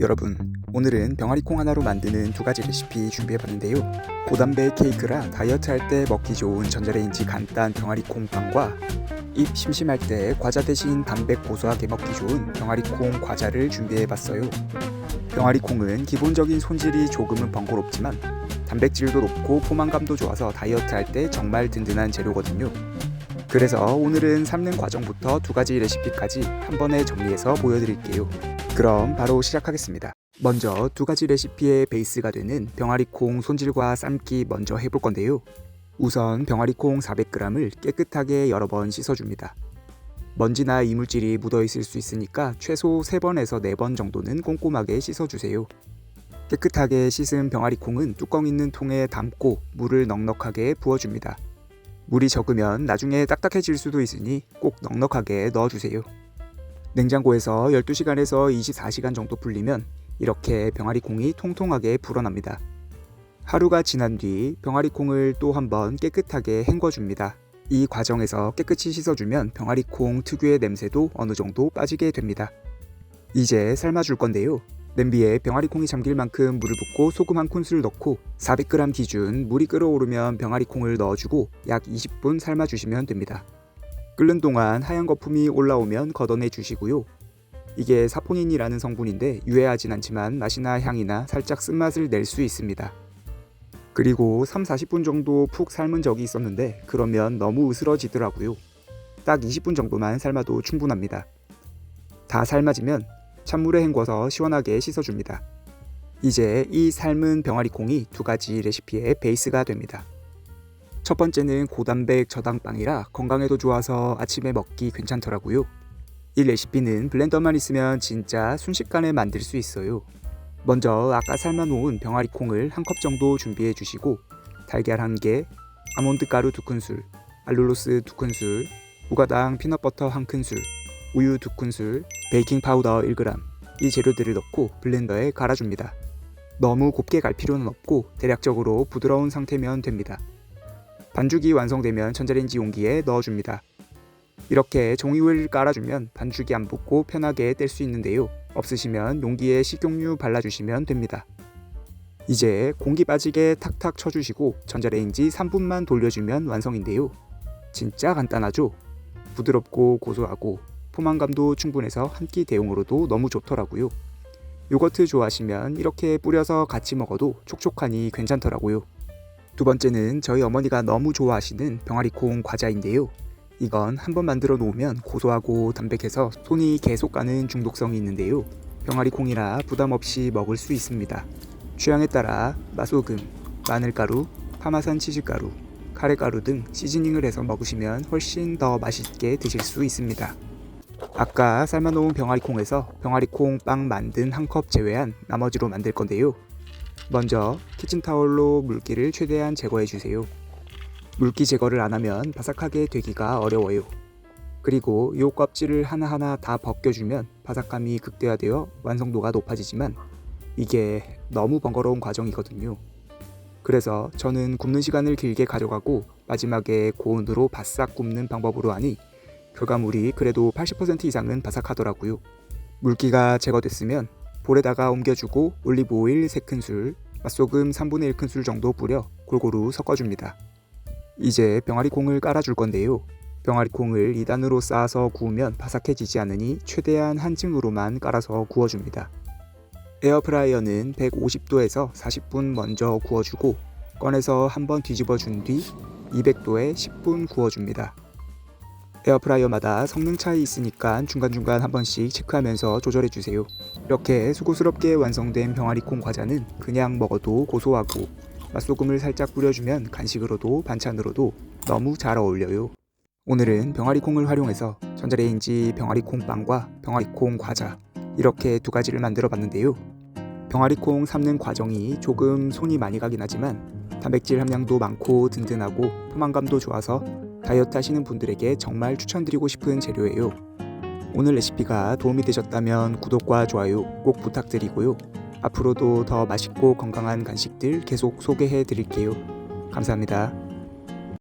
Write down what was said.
여러분, 오늘은 병아리콩 하나로 만드는 두 가지 레시피 준비해봤는데요. 고단백 케이크라 다이어트 할 때 먹기 좋은 전자레인지 간단 병아리콩 빵과 입 심심할 때 과자 대신 담백 고소하게 먹기 좋은 병아리콩 과자를 준비해봤어요. 병아리콩은 기본적인 손질이 조금은 번거롭지만 단백질도 높고 포만감도 좋아서 다이어트 할 때 정말 든든한 재료거든요. 그래서 오늘은 삶는 과정부터 두 가지 레시피까지 한 번에 정리해서 보여드릴게요. 그럼 바로 시작하겠습니다. 먼저 두 가지 레시피의 베이스가 되는 병아리콩 손질과 삶기 먼저 해볼 건데요. 우선 병아리콩 400g을 깨끗하게 여러 번 씻어줍니다. 먼지나 이물질이 묻어 있을 수 있으니까 최소 3번에서 4번 정도는 꼼꼼하게 씻어주세요. 깨끗하게 씻은 병아리콩은 뚜껑 있는 통에 담고 물을 넉넉하게 부어줍니다. 물이 적으면 나중에 딱딱해질 수도 있으니 꼭 넉넉하게 넣어주세요. 냉장고에서 12시간에서 24시간 정도 불리면 이렇게 병아리 콩이 통통하게 불어납니다. 하루가 지난 뒤 병아리 콩을 또 한번 깨끗하게 헹궈줍니다. 이 과정에서 깨끗이 씻어주면 병아리 콩 특유의 냄새도 어느 정도 빠지게 됩니다. 이제 삶아줄 건데요. 냄비에 병아리 콩이 잠길 만큼 물을 붓고 소금 한 큰술 넣고 400g 기준 물이 끓어오르면 병아리 콩을 넣어주고 약 20분 삶아주시면 됩니다. 끓는 동안 하얀 거품이 올라오면 걷어내 주시고요. 이게 사포닌이라는 성분인데 유해하진 않지만 맛이나 향이나 살짝 쓴맛을 낼 수 있습니다. 그리고 3, 40분 정도 푹 삶은 적이 있었는데 그러면 너무 으스러지더라고요. 딱 20분 정도만 삶아도 충분합니다. 다 삶아지면 찬물에 헹궈서 시원하게 씻어줍니다. 이제 이 삶은 병아리콩이 두 가지 레시피의 베이스가 됩니다. 첫 번째는 고단백 저당빵이라 건강에도 좋아서 아침에 먹기 괜찮더라고요. 이 레시피는 블렌더만 있으면 진짜 순식간에 만들 수 있어요. 먼저 아까 삶아놓은 병아리 콩을 한 컵 정도 준비해 주시고 달걀 1개, 아몬드 가루 2큰술, 알룰로스 2큰술, 무가당 피넛버터 1큰술, 우유 2큰술, 베이킹 파우더 1g 이 재료들을 넣고 블렌더에 갈아줍니다. 너무 곱게 갈 필요는 없고 대략적으로 부드러운 상태면 됩니다. 반죽이 완성되면 전자레인지 용기에 넣어줍니다. 이렇게 종이를 깔아주면 반죽이 안 붙고 편하게 뗄 수 있는데요. 없으시면 용기에 식용유 발라주시면 됩니다. 이제 공기 빠지게 탁탁 쳐주시고 전자레인지 3분만 돌려주면 완성인데요. 진짜 간단하죠? 부드럽고 고소하고 포만감도 충분해서 한 끼 대용으로도 너무 좋더라고요. 요거트 좋아하시면 이렇게 뿌려서 같이 먹어도 촉촉하니 괜찮더라고요. 두 번째는 저희 어머니가 너무 좋아하시는 병아리콩 과자인데요. 이건 한번 만들어 놓으면 고소하고 담백해서 손이 계속 가는 중독성이 있는데요. 병아리콩이라 부담 없이 먹을 수 있습니다. 취향에 따라 맛소금, 마늘가루, 파마산 치즈가루, 카레가루 등 시즈닝을 해서 먹으시면 훨씬 더 맛있게 드실 수 있습니다. 아까 삶아놓은 병아리콩에서 병아리콩 빵 만든 한 컵 제외한 나머지로 만들 건데요. 먼저 키친타올로 물기를 최대한 제거해 주세요. 물기 제거를 안 하면 바삭하게 되기가 어려워요. 그리고 요 껍질을 하나하나 다 벗겨주면 바삭함이 극대화되어 완성도가 높아지지만 이게 너무 번거로운 과정이거든요. 그래서 저는 굽는 시간을 길게 가져가고 마지막에 고온으로 바싹 굽는 방법으로 하니 결과물이 그래도 80% 이상은 바삭하더라고요. 물기가 제거됐으면 볼에다가 옮겨주고 올리브 오일 3큰술, 맛소금 3분의 1큰술 정도 뿌려 골고루 섞어줍니다. 이제 병아리콩을 깔아줄 건데요. 병아리콩을 2단으로 쌓아서 구우면 바삭해지지 않으니 최대한 한 층으로만 깔아서 구워줍니다. 에어프라이어는 150도에서 40분 먼저 구워주고 꺼내서 한번 뒤집어 준 뒤 200도에 10분 구워줍니다. 에어프라이어마다 성능 차이 있으니까 중간중간 한 번씩 체크하면서 조절해 주세요. 이렇게 수고스럽게 완성된 병아리콩 과자는 그냥 먹어도 고소하고 맛소금을 살짝 뿌려주면 간식으로도 반찬으로도 너무 잘 어울려요. 오늘은 병아리콩을 활용해서 전자레인지 병아리콩 빵과 병아리콩 과자 이렇게 두 가지를 만들어 봤는데요. 병아리콩 삶는 과정이 조금 손이 많이 가긴 하지만 단백질 함량도 많고 든든하고 포만감도 좋아서 다이어트 하시는 분들에게 정말 추천드리고 싶은 재료예요. 오늘 레시피가 도움이 되셨다면 구독과 좋아요 꼭 부탁드리고요. 앞으로도 더 맛있고 건강한 간식들 계속 소개해 드릴게요. 감사합니다.